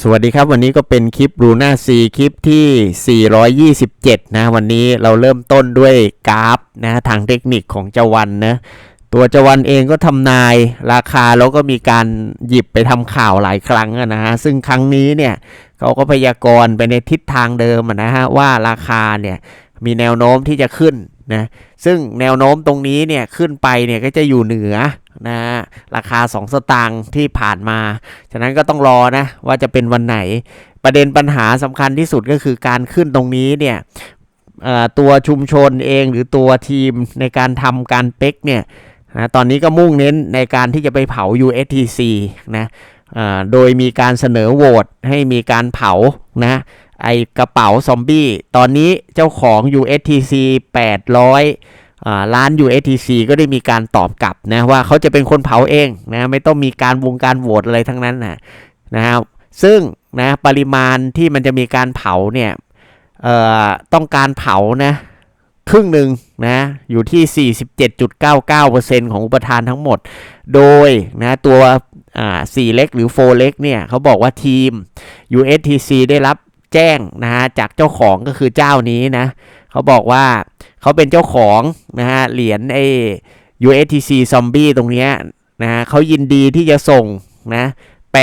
สวัสดีครับวันนี้ก็เป็นคลิปรูน่าซีคลิปที่ 427 นะวันนี้เราเริ่มต้นด้วยกราฟนะทางเทคนิคของเจวันนะตัวเจวันเองก็ทำนายราคาแล้วก็มีการหยิบไปทำข่าวหลายครั้งนะฮะซึ่งครั้งนี้เนี่ยเขาก็พยากรณ์ไปในทิศทางเดิมนะฮะว่าราคาเนี่ยมีแนวโน้มที่จะขึ้นนะซึ่งแนวโน้มตรงนี้เนี่ยขึ้นไปเนี่ยก็จะอยู่เหนือ นะฮะราคา 2 สตางค์ที่ผ่านมา ฉะนั้นก็ต้องรอนะว่าจะเป็นวันไหน ประเด็นปัญหาสำคัญที่สุดก็คือการขึ้นตรงนี้เนี่ยตัวชุมชนเองหรือตัวทีมในการทำการเป๊กเนี่ยนะตอนนี้ก็มุ่งเน้นในการที่จะไปเผา USTC นะโดยมีการเสนอโหวตให้มีการเผานะไอกระเป๋าซอมบี้ ตอนนี้เจ้าของ USTC 800อ่า ร้าน USTC ก็ได้มีการตอบกลับนะว่าเขาจะเป็นคนเผาเองนะไม่ต้องมีการวงการโหวตอะไรทั้งนั้นนะนะครับซึ่งนะปริมาณที่มันจะมีการเผาเนี่ยเอ่อต้องการเผานะครึ่งหนึ่งนะอยู่ที่ 47.99%ของอุปทานทั้งหมด โดยนะตัวอ่า4เล็กหรือ4เล็กเนี่ยเขาบอกว่าทีม USTC ได้รับแจ้งนะฮะจากเจ้าของก็คือเจ้านี้นะ เขาบอกว่าเขาเป็นเจ้าของนะฮะเหรียญไอ้ USTC Zombie ตรงนี้นะฮะเขายินดีที่จะส่งนะ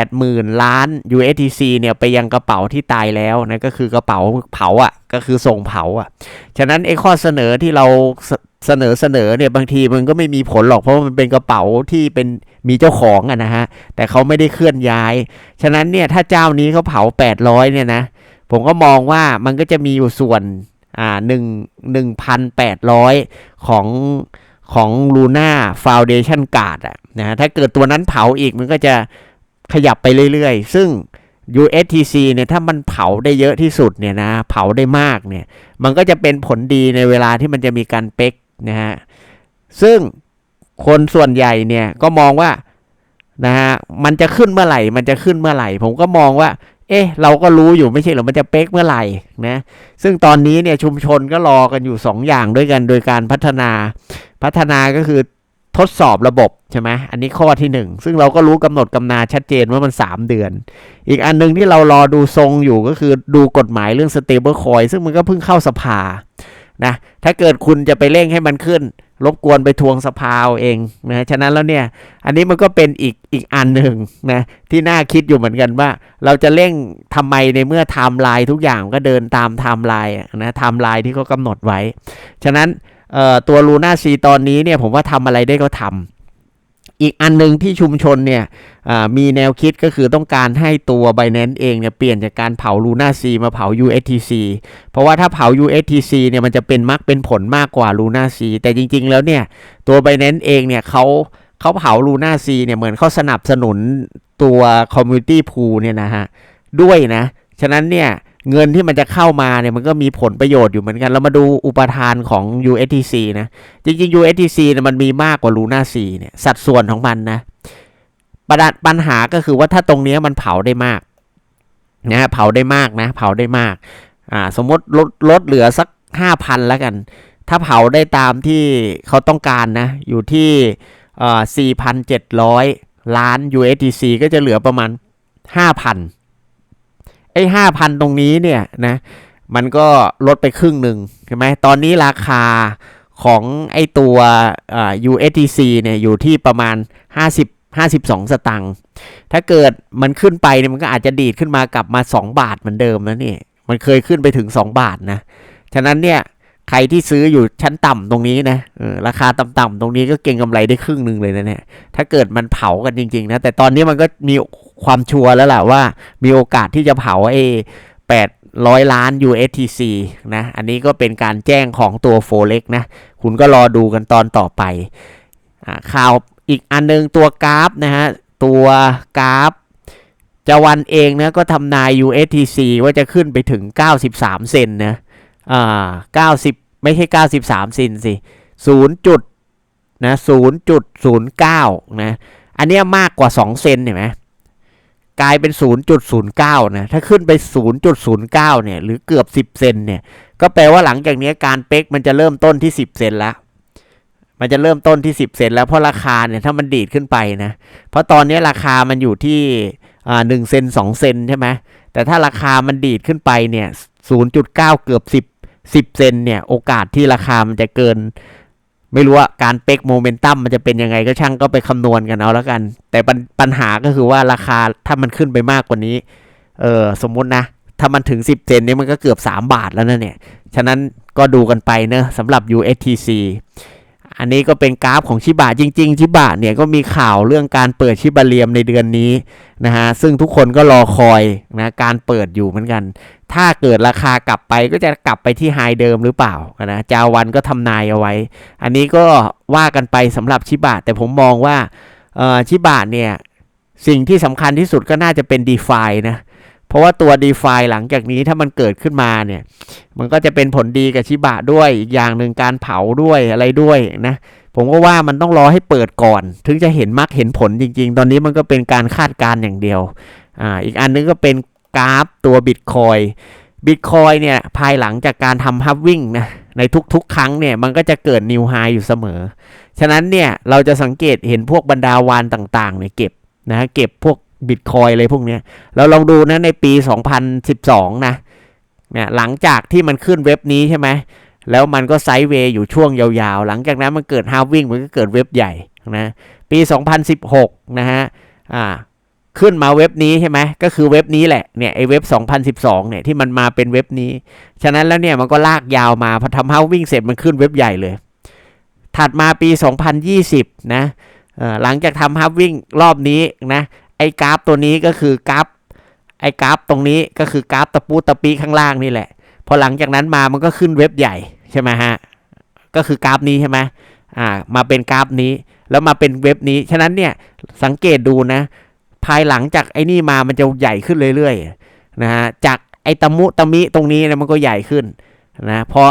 80,000 ล้าน USTC เนี่ยไปยังกระเป๋าที่ตายแล้วนะก็คือกระเป๋าเผาอะก็คือส่งเผาอะ ฉะนั้นไอ้ข้อเสนอที่เราเสนอเสนอเนี่ยบางทีมันก็ไม่มีผลหรอกเพราะมันเป็นกระเป๋าที่เป็นมีเจ้าของอะนะฮะแต่เขาไม่ได้เคลื่อนย้าย ฉะนั้นเนี่ยถ้าเจ้านี้เขาเผา 800เนี่ยนะผมก็มองว่ามันก็จะมีอยู่ส่วน อ่าหนึ่งหนึ่งพันแปดร้อยของของลูน่าฟาวเดชันการ์ดอะนะถ้าเกิดตัวนั้นเผาอีกมันก็จะขยับไปเรื่อยๆ ซึ่ง USTC เนี่ยถ้ามันเผาได้เยอะที่สุดเนี่ยนะเผาได้มากเนี่ยมันก็จะเป็นผลดีในเวลาที่มันจะมีการเป๊กนะฮะซึ่งคนส่วนใหญ่เนี่ยก็มองว่านะฮะมันจะขึ้นเมื่อไหร่ มันจะขึ้นเมื่อไหร่ ผมก็มองว่า เอ๊ะเราก็รู้อยู่ไม่ใช่หรอมันจะเป๊กเมื่อไหร่นะซึ่งตอนนี้เนี่ยชุมชนก็รอกันอยู่ 2 อย่างด้วยกันโดยการพัฒนา พัฒนาก็คือทดสอบระบบใช่ไหมอันนี้ข้อที่ 1 ซึ่งเราก็รู้กำหนดกำนาชัดเจนว่ามัน 3 เดือน อีกอันหนึงที่เรารอดูทรงอยู่ก็คือดูกฎหมายเรื่อง stable coin ซึ่งมันก็เพิ่งเข้าสภานะถ้าเกิดคุณจะไปเร่งให้มันขึ้น รบกวนไปทวงสภาเอาเองนะฉะนั้นแล้วเนี่ย อันนี้มันก็เป็นอีกอีกอันหนึ่งนะที่น่าคิดอยู่เหมือนกันว่า เราจะเร่งทำไมในเมื่อไทม์ไลน์ทุกอย่างก็เดินตามไทม์ไลน์นะไทม์ไลน์ที่เขากำหนดไว้ ฉะนั้นตัวลูน่าซีตอนนี้เนี่ยผมว่าทำอะไรได้ก็ทำ อีกอันหนึ่งที่ชุมชนเนี่ยมีแนวคิดก็คือต้องการให้ตัว b i n a n c e เองเนี่ยเปลี่ยนจากการเผาลูน่าซีมาเผา USTC เพราะว่าถ้าเผา USTC เนี่ยมันจะเป็นมักเป็นผลมากกว่าลูน่าซีแต่จริง ๆ แล้วเนี่ยตัว b i n a n c e เองเนี่ยเขาเขาเผาลูน่าซีเนี่ยเหมือนเขาสนับสนุนตัว Community Pool เนี่ยนะฮะด้วยนะ ฉะนั้นเนี่ย เงินที่มันจะเข้ามาเนี่ยมันก็มีผลประโยชน์อยู่เหมือนกัน เรามาดูอุปทานของ USTC นะ จริงๆ USTC เนี่ยมันมีมากกว่า Luna C เนี่ย สัดส่วนของมันนะประดัปัญหาก็คือว่าถ้าตรงนี้มันเผาได้มากนะฮะเผาได้มากนะ เผาได้มากอ่าสมมติลดลดเหลือสักห้าพันแล้วกัน ถ้าเผาได้ตามที่เขาต้องการนะ อยู่ที่เอ่อสี่พันเจ็ดร้อยล้าน USDC ก็จะเหลือประมาณห้าพัน ไอ้ห้าพันตรงนี้เนี่ยนะมันก็ลดไปครึ่งหนึ่งใช่ไหมตอนนี้ราคาของไอ้ตัว USDC เนี่ยอยู่ที่ประมาณ 50 52 สตังค์ ถ้าเกิดมันขึ้นไปเนี่ยมันก็อาจจะดีดขึ้นมากลับมา 2 บาทเหมือนเดิมนะนี่ มันเคยขึ้นไปถึง 2 บาทนะ ฉะนั้นเนี่ยใครที่ซื้ออยู่ชั้นต่ำตรงนี้นะออราคาต่ำๆตรงนี้ก็เก็งกำไรได้ครึ่งหนึ่งเลยนะเนี่ย ถ้าเกิดมันเผากันจริงๆนะ แต่ตอนนี้มันก็มี ความชัวร์แล้วแหละว่ามีโอกาสที่จะเผาไอ้800ล้าน USTC นะ อันนี้ก็เป็นการแจ้งของตัวโฟเล็กนะ คุณก็รอดูกันตอนต่อไปอข่าวอีกอันนึงตัวกราฟนะฮะ ตัวกราฟจาวันเองนะก็ทำนาย USTC ว่าจะขึ้นไปถึง 93 เซนนะอ่า90 ไม่ใช่ 93 เซนสิ0จุดนะ0.09 นะ อันนี้มากกว่า 2 เซนเห็นไหม กลายเป็น 0.09 นะ ถ้าขึ้นไป 0.09 เนี่ย หรือเกือบ 10 เซนเนี่ย ก็แปลว่าหลังจากนี้การเป๊กมันจะเริ่มต้นที่ 10 เซนแล้ว มันจะเริ่มต้นที่ 10 เซนแล้ว เพราะราคาเนี่ย ถ้ามันดีดขึ้นไปนะ เพราะตอนนี้ราคามันอยู่ที่อ่าหนึ่งเซนสองเซนใช่ไหม แต่ถ้าราคามันดีดขึ้นไปเนี่ยศูนย์จุดเก้าเกือบสิบสิบเซนเนี่ย โอกาสที่ราคามันจะเกิน ไม่รู้ว่าการเป๊กโมเมนตัมมันจะเป็นยังไงก็ช่างก็ไปคำนวณกันเอาแล้วกัน แต่ปัญปัญหาก็คือว่าราคาถ้ามันขึ้นไปมากกว่านี้เออสมมุตินะ ถ้ามันถึง 10 เซนนี่มันก็เกือบ 3 บาทแล้วนะเนี่ย ฉะนั้นก็ดูกันไปเนะสำหรับ USTC อันนี้ก็เป็นกราฟของชิบะจริง ๆ ชิบะเนี่ยก็มีข่าวเรื่องการเปิดชิบะเลียมในเดือนนี้นะฮะซึ่งทุกคนก็รอคอยนะการเปิดอยู่เหมือนกัน ถ้าเกิดราคากลับไปก็จะกลับไปที่ไฮเดิมหรือเปล่านะจาวันก็ทำนายเอาไว้ อันนี้ก็ว่ากันไปสำหรับชิบะแต่ผมมองว่าเอ่อชิบะเนี่ยสิ่งที่สำคัญที่สุดก็น่าจะเป็น d e f i นะ ราะว่าตัว d e f i หลังจากนี้ถ้ามันเกิดขึ้นมาเนี่ย มันก็จะเป็นผลดีกับชิบะด้วยอีกอย่างหนึ่งการเผาด้วยอะไรด้วยนะผมก็ว่ามันต้องรอให้เปิดก่อน ถึงจะเห็นมรรคเห็นผลจริง ๆ ตอนนี้มันก็เป็นการคาดการณ์อย่างเดียวอ่าอีกอันนึงก็เป็นกราฟตัวบิตคอยบิตคอยเนี่ยภายหลังจากการทำฮับวิ่งนะในทุกๆ ครั้งเนี่ยมันก็จะเกิดนิวไฮอยู่เสมอ ฉะนั้นเนี่ยเราจะสังเกตเห็นพวกบรรดาวานต่างๆเนี่ยเก็บนะเก็บพวก บิตคอยอะไรพวกนี้เราลองดูนะในปี 2012 นะเนี่ยหลังจากที่มันขึ้นเว็บนี้ใช่ไหมแล้วมันก็ไซด์เวย์อยู่ช่วงยาวๆ หลังจากนั้นมันเกิดฮาวิ่งมันก็เกิดเว็บใหญ่นะปี 2016 นะฮะอ่าขึ้นมาเว็บนี้ใช่ไหมก็คือเว็บนี้แหละเนี่ยไอเว็บ 2012 เนี่ยที่มันมาเป็นเว็บนี้ ฉะนั้นแล้วเนี่ยมันก็ลากยาวมาพอทำฮาวิ่งเสร็จมันขึ้นเว็บใหญ่เลย ถัดมาปี 2020 นะอ่อหลังจากทำฮับวิ่งรอบนี้นะ ไอ้กราฟตัวนี้ก็คือกราฟไอ้กราฟตรงนี้ก็คือกราฟตะปูตะปีข้างล่างนี่แหละ พอหลังจากนั้นมามันก็ขึ้นเว็บใหญ่ใช่ไหมฮะก็คือกราฟนี้ใช่ไหมอ่ามาเป็นกราฟนี้แล้วมาเป็นเว็บนี้ ฉะนั้นเนี่ยสังเกตดูนะ ภายหลังจากไอ้นี่มามันจะใหญ่ขึ้นเรื่อยๆนะฮะจากไอ้ตะมุตะมิตรงนี้เนี่ยมันก็ใหญ่ขึ้นนะพอ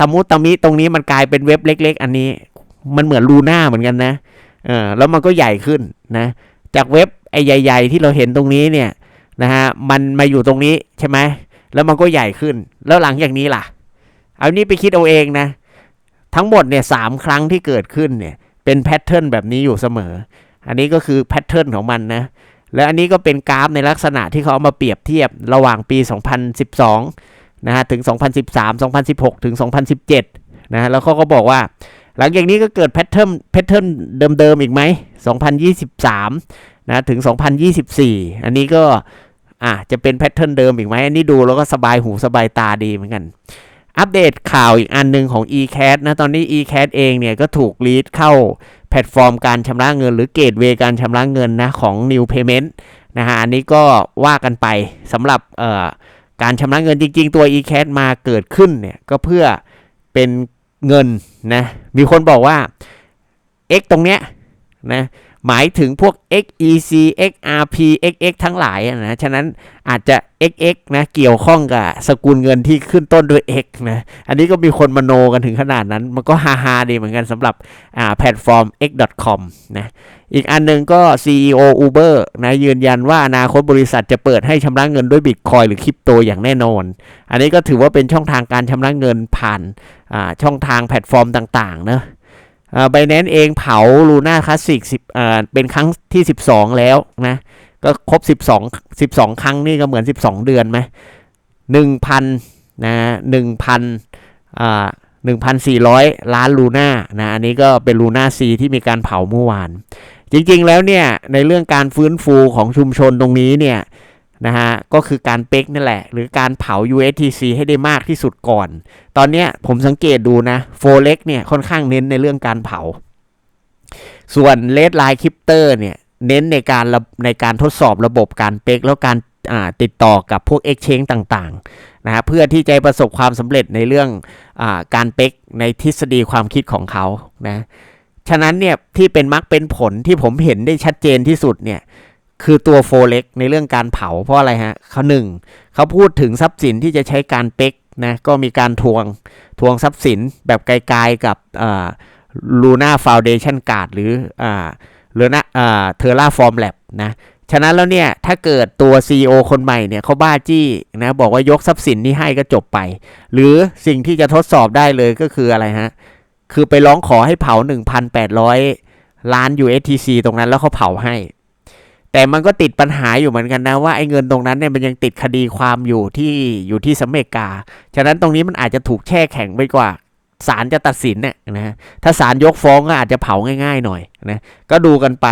ตะมุตะมิตรงนี้มันกลายเป็นเว็บเล็ก ๆ อันนี้ มันเหมือนลูน่าเหมือนกันนะเออแล้วมันก็ใหญ่ขึ้นนะ จากเว็บไอ้ใหญ่ ๆ ที่เราเห็นตรงนี้เนี่ยนะฮะมันมาอยู่ตรงนี้ใช่ไหมแล้วมันก็ใหญ่ขึ้น แล้วหลังจากนี้ล่ะ เอานี้ไปคิดเอาเองนะ ทั้งหมดเนี่ยสามครั้งที่เกิดขึ้นเนี่ยเป็นแพทเทิร์นแบบนี้อยู่เสมอ อันนี้ก็คือแพทเทิร์นของมันนะ แล้วอันนี้ก็เป็นกราฟในลักษณะที่เขาเอามาเปรียบเทียบระหว่างปี 2012นะฮะถึง 2013 2016 ถึง 2017นะแล้วเขาก็บอกว่า หลังจากนี้ก็เกิดแพทเทิร์นแพทเทิร์นเดิมๆอีกไหม 2023 นะถึง 2024 อันนี้ก็อะจะเป็นแพทเทิร์นเดิมอีกไหมอันนี้ดูแล้วก็สบายหูสบายตาดีเหมือนกัน อัปเดตข่าวอีกอันหนึ่งของ eCat นะ ตอนนี้ eCat เองเนี่ยก็ถูกลีดเข้าแพลตฟอร์มการชำระเงิน หรือเกตเวการชำระเงินนะของ New Payment นะฮะอันนี้ก็ว่ากันไปสำหรับเอ่อการชำระเงินจริง ๆ ตัว eCat มาเกิดขึ้นเนี่ยก็เพื่อเป็น เงินนะ มีคนบอกว่า X ตรงเนี้ยนะ หมายถึงพวก XEC XRP XX ทั้งหลายนะ ฉะนั้นอาจจะ XX นะ เกี่ยวข้องกับสกุลเงินที่ขึ้นต้นด้วย X นะ อันนี้ก็มีคนมโนกันถึงขนาดนั้น มันก็ฮาฮาๆดีเหมือนกันสำหรับอ่าแพลตฟอร์ม x.com นะ อีกอันหนึงก็ CEO Uber นะ ยืนยันว่าอนาคตบริษัทจะเปิดให้ชำระเงินด้วยบิตคอยหรือคริปโตอย่างแน่นอน อันนี้ก็ถือว่าเป็นช่องทางการชำระเงินผ่านอ่าช่องทางแพลตฟอร์มต่างๆเนะ ไบแนนเองเผาลูน่าคลาสสิกสิบเป็นครั้งที่ 12 แล้วนะ ก็ครบ 12 12 ครั้งนี่ก็เหมือน 12 เดือนไหม1,000นนะ1,000อ่า1,400ล้านลูน่านะอันนี้ก็เป็นลูน่าซีที่มีการเผาเมื่อวาน จริงๆแล้วเนี่ย ในเรื่องการฟื้นฟูของชุมชนตรงนี้เนี่ย นะฮะก็คือการเป๊กนี่แหละ หรือการเผา USTC ให้ได้มากที่สุดก่อน ตอนนี้ผมสังเกตดูนะโฟเล็กเนี่ยค่อนข้างเน้นในเรื่องการเผา ส่วนเลดไลน์คริปเตอร์เนี่ยเน้นในการระในการทดสอบระบบการเป๊กแล้วการติดต่อกับพวก Exchange ต่างๆนะฮะเพื่อที่จะประสบความสำเร็จในเรื่องอการเป๊กในทฤษฎีความคิดของเขานะฉะนั้นเนี่ยที่เป็นมักเป็นผลที่ผมเห็นได้ชัดเจนที่สุดเนี่ย คือตัวโฟเล็กในเรื่องการเผาเพราะอะไรฮะเขาหนึ่งเขาพูดถึงทรัพย์สินที่จะใช้การเป๊กนะก็มีการทวงทวงทรัพย์สินแบบไกลๆกับลูน่าฟาวเดชันการ์ดหรืออ่าหรือนะอ่าเทอร่าฟอร์มแลบนะฉะนั้นแล้วเนี่ยถ้าเกิดตัว CEO คนใหม่เนี่ยเขาบ้าจี้นะบอกว่ายกทรัพย์สินนี้ให้ก็จบไป หรือสิ่งที่จะทดสอบได้เลยก็คืออะไรฮะ คือไปร้องขอให้เผา 1,800 ล้าน USTC ตรงนั้นแล้วเขาเผาให้ แต่มันก็ติดปัญหาอยู่เหมือนกันนะว่าไอ้เงินตรงนั้นเนี่ยมันยังติดคดีความอยู่ที่อยู่ที่สเมกา ฉะนั้นตรงนี้มันอาจจะถูกแช่แข็งไปกว่าศาลจะตัดสินเนี่ยนะฮะถ้าศาลยกฟ้องก็อาจจะเผาง่ายๆหน่อยนะก็ดูกันไป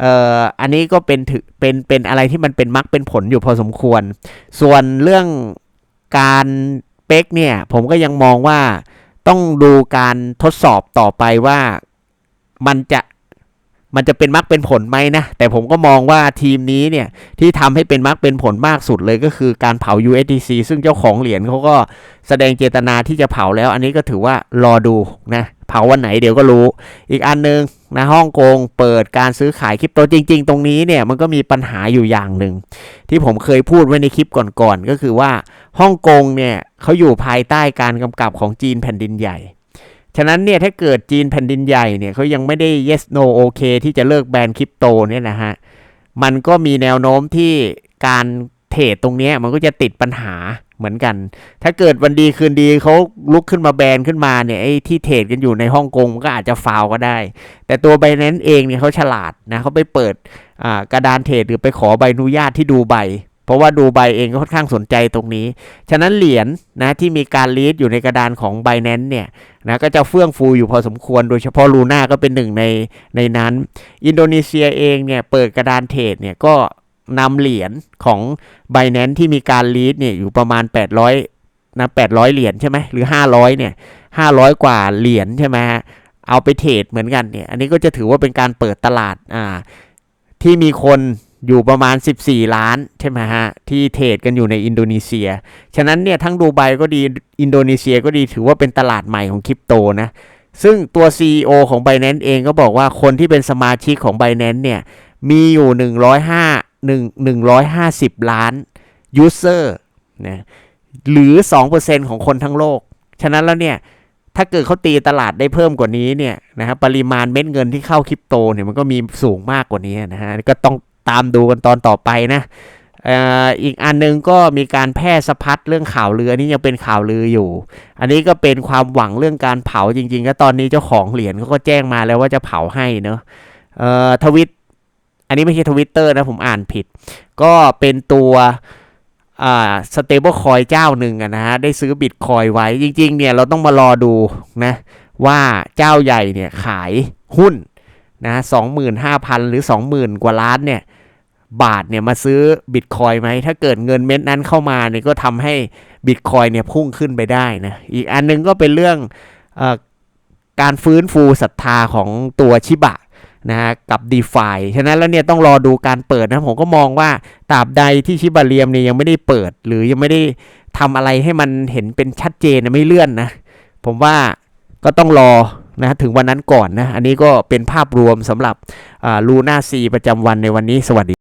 เอ่ออันนี้ก็เป็นถือเป็นเป็นอะไรที่มันเป็นมรรคเป็นผลอยู่พอสมควร ส่วนเรื่องการเป๊กเนี่ยผมก็ยังมองว่าต้องดูการทดสอบต่อไปว่ามันจะ มันจะเป็นมรรคเป็นผลไหมนะ แต่ผมก็มองว่าทีมนี้เนี่ย ที่ทำให้เป็นมรรคเป็นผลมากสุดเลยก็คือการเผา USDC ซึ่งเจ้าของเหรียญเขาก็แสดงเจตนาที่จะเผาแล้ว อันนี้ก็ถือว่ารอดูนะ เผาวันไหนเดี๋ยวก็รู้ อีกอันหนึงนะฮ่องกงเปิดการซื้อขายคริปโตจริง ๆ ตรงนี้เนี่ยมันก็มีปัญหาอยู่อย่างหนึ่ง ที่ผมเคยพูดไว้ในคลิปก่อนๆก็คือว่าฮ่องกงเนี่ยเขาอยู่ภายใต้การกำกับของจีนแผ่นดินใหญ่ ฉะนั้นเนี่ยถ้าเกิดจีนแผ่นดินใหญ่เนี่ยเขายังไม่ได้ yes no okay ที่จะเลิกแบนคริปโตเนี่ยนะฮะ มันก็มีแนวโน้มที่การเทรดตรงนี้มันก็จะติดปัญหาเหมือนกัน ถ้าเกิดวันดีคืนดีเขาลุกขึ้นมาแบนขึ้นมาเนี่ยไอ้ที่เทรดกันอยู่ในฮ่องกงก็อาจจะฟาวก็ได้ แต่ตัว b บ n a n c e เองเนี่ยเขาฉลาดนะเขาไปเปิดกระดานเทรดหรือไปขอใบอนุญาตที่ดูใบ เพราะว่าดูใบเองก็ค่อนข้างสนใจตรงนี้ ฉะนั้นเหรียญนะที่มีการลีดอยู่ในกระดานของ b บ n a n c e เนี่ยนะก็จะเฟื่องฟูอยู่พอสมควร โดยเฉพาะลูน่าก็เป็นหนึ่งในในนั้น อินโดนีเซียเองเนี่ยเปิดกระดานเทรดเนี่ยก็นำเหรียญของ b บ n a n c e ที่มีการลีดเนี่ยอยู่ประมาณ 800นะ800 เหรียญใช่ไหมหรือ 500เนี่ย500 กว่าเหรียญใช่ไหมฮะเอาไปเทรดเหมือนกันเนี่ยอันนี้ก็จะถือว่าเป็นการเปิดตลาดอ่าที่มีคน อยู่ประมาณ 14 ล้านใช่ไหมฮะ ที่เทรดกันอยู่ในอินโดนีเซีย ฉะนั้นเนี่ยทั้งดูไบก็ดีอินโดนีเซียก็ดีถือว่าเป็นตลาดใหม่ของคริปโตนะซึ่งตัว CEO ของ b บ n a n c e เองก็บอกว่าคนที่เป็นสมาชิกของ b บ n a n c e เนี่ยมีอยู่ 105 1 150 ล้าน user นะหรือ 2%ของคนทั้งโลก ฉะนั้นแล้วเนี่ยถ้าเกิดเขาตีตลาดได้เพิ่มกว่านี้เนี่ยนะครับปริมาณเม็ดเงินที่เข้าคริปโตเนี่ยมันก็มีสูงมากกว่านี้นะฮะก็ต้อง ตามดูกันตอนต่อไปนะอ่ออีกอันหนึงก็มีการแพร่สะพัดเรื่องข่าวลืออันนี้ยังเป็นข่าวลืออยู่ อันนี้ก็เป็นความหวังเรื่องการเผาจริงๆ ก็ตอนนี้เจ้าของเหรียญเขาก็แจ้งมาแล้วว่าจะเผาให้เนอะเอ่อทวิต อันนี้ไม่ใช่ทวิตเตอร์นะผมอ่านผิด ก็เป็นตัวอ่าสเตเบิลคอยเจ้าหนึ่งอะนะฮะได้ซื้อบิตคอยไว้จริงๆเนี่ยเราต้องมารอดูนะว่าเจ้าใหญ่เนี่ยขายหุ้นนะสองหมื่นห้าพันหรือสองหมื่นกว่าล้านเนี่ย บาทเนี่ยมาซื้อบิตคอยไหม ถ้าเกิดเงินเม็ดนั้นเข้ามาเนี่ยก็ทำให้บิตคอยเนี่ยพุ่งขึ้นไปได้นะ อีกอันหนึงก็เป็นเรื่องออการฟื้นฟูศรัทธาของตัวชิบะนะฮะกับ d e f าฉะนั้นแล้วเนี่ยต้องรอดูการเปิดนะ ผมก็มองว่าตราบใดที่ชิบะเรียมเนี่ยยังไม่ได้เปิด หรือยังไม่ได้ทำอะไรให้มันเห็นเป็นชัดเจนนะไม่เลื่อนนะ ผมว่าก็ต้องรอนะถึงวันนั้นก่อนนะ อันนี้ก็เป็นภาพรวมสำหรับลูน่าซีประจำวันในวันนี้สวัสดี